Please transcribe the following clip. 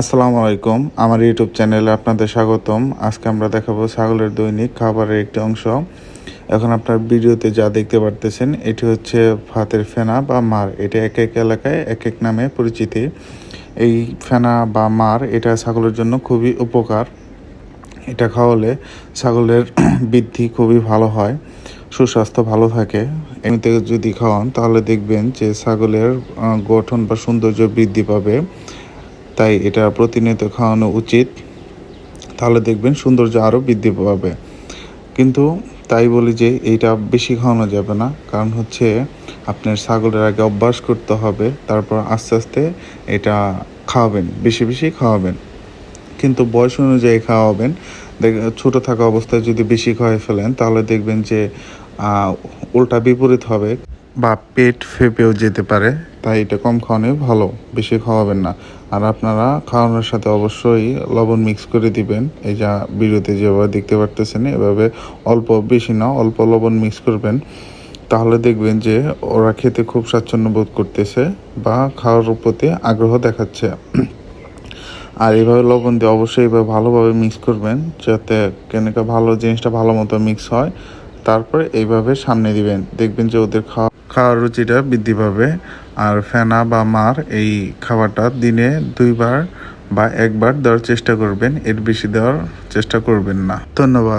আসসালামু আলাইকুম। আমার ইউটিউব চ্যানেলে আপনাদের স্বাগতম। আজকে আমরা দেখাবো ছাগলের দৈনিক খাবারের একটি অংশ। এখন আপনার ভিডিওতে যা দেখতে পারতেছেন, এটি হচ্ছে ভাতের ফেনা বা মার। এটা এক এক এলাকায় এক এক নামে পরিচিতি। এই ফেনা বা মার, এটা ছাগলের জন্য খুবই উপকার। এটা খাওয়ালে ছাগলের বৃদ্ধি খুবই ভালো হয়, সুস্বাস্থ্য ভালো থাকে। এমনিতে যদি খাওয়ান, তাহলে দেখবেন যে ছাগলের গঠন বা সৌন্দর্য বৃদ্ধি পাবে। তাই এটা প্রতিনিয়ত খাওয়ানো উচিত। তাহলে দেখবেন সৌন্দর্য আরও বৃদ্ধি পাবে। কিন্তু তাই বলি যে এইটা বেশি খাওয়ানো যাবে না। কারণ হচ্ছে আপনার ছাগলের আগে অভ্যাস করতে হবে, তারপর আস্তে আস্তে এটা খাওয়াবেন, বেশি বেশি খাওয়াবেন। কিন্তু বয়স অনুযায়ী খাওয়াবেন। ছোটো থাকা অবস্থায় যদি বেশি খাওয়াই ফেলেন, তাহলে দেখবেন যে উল্টা বিপরীত হবে। বা পেট ফেপেও যেতে পারে, তাই এটা কম খাওয়ানোই ভালো, বেশি খাওয়াবেন না। আর আপনারা খাওয়ানোর সাথে অবশ্যই লবণ মিক্স করে দিবেন। এই যা ভিডিওতে যেভাবে দেখতে পারতেছেন, এভাবে অল্প, বেশি না, অল্প লবণ মিক্স করবেন। তাহলে দেখবেন যে ওরা খেতে খুব স্বাচ্ছন্দ্য বোধ করতেছে বা খাওয়ার প্রতি আগ্রহ দেখাচ্ছে। আর এইভাবে লবণ দিয়ে অবশ্যই এভাবে ভালোভাবে মিক্স করবেন, যাতে কেনকা ভালো জিনিসটা ভালো মতো মিক্স হয়। তারপরে এইভাবে সামনে দিবেন। দেখবেন যে ওদের খাওয়া খাওয়ার রুচিটা বৃদ্ধি পাবে। আর ফেনা বা মার এই খাবারটা দিনে দুইবার বা একবার দেওয়ার চেষ্টা করবেন। এর বেশি দেওয়ার চেষ্টা করবেন না। ধন্যবাদ।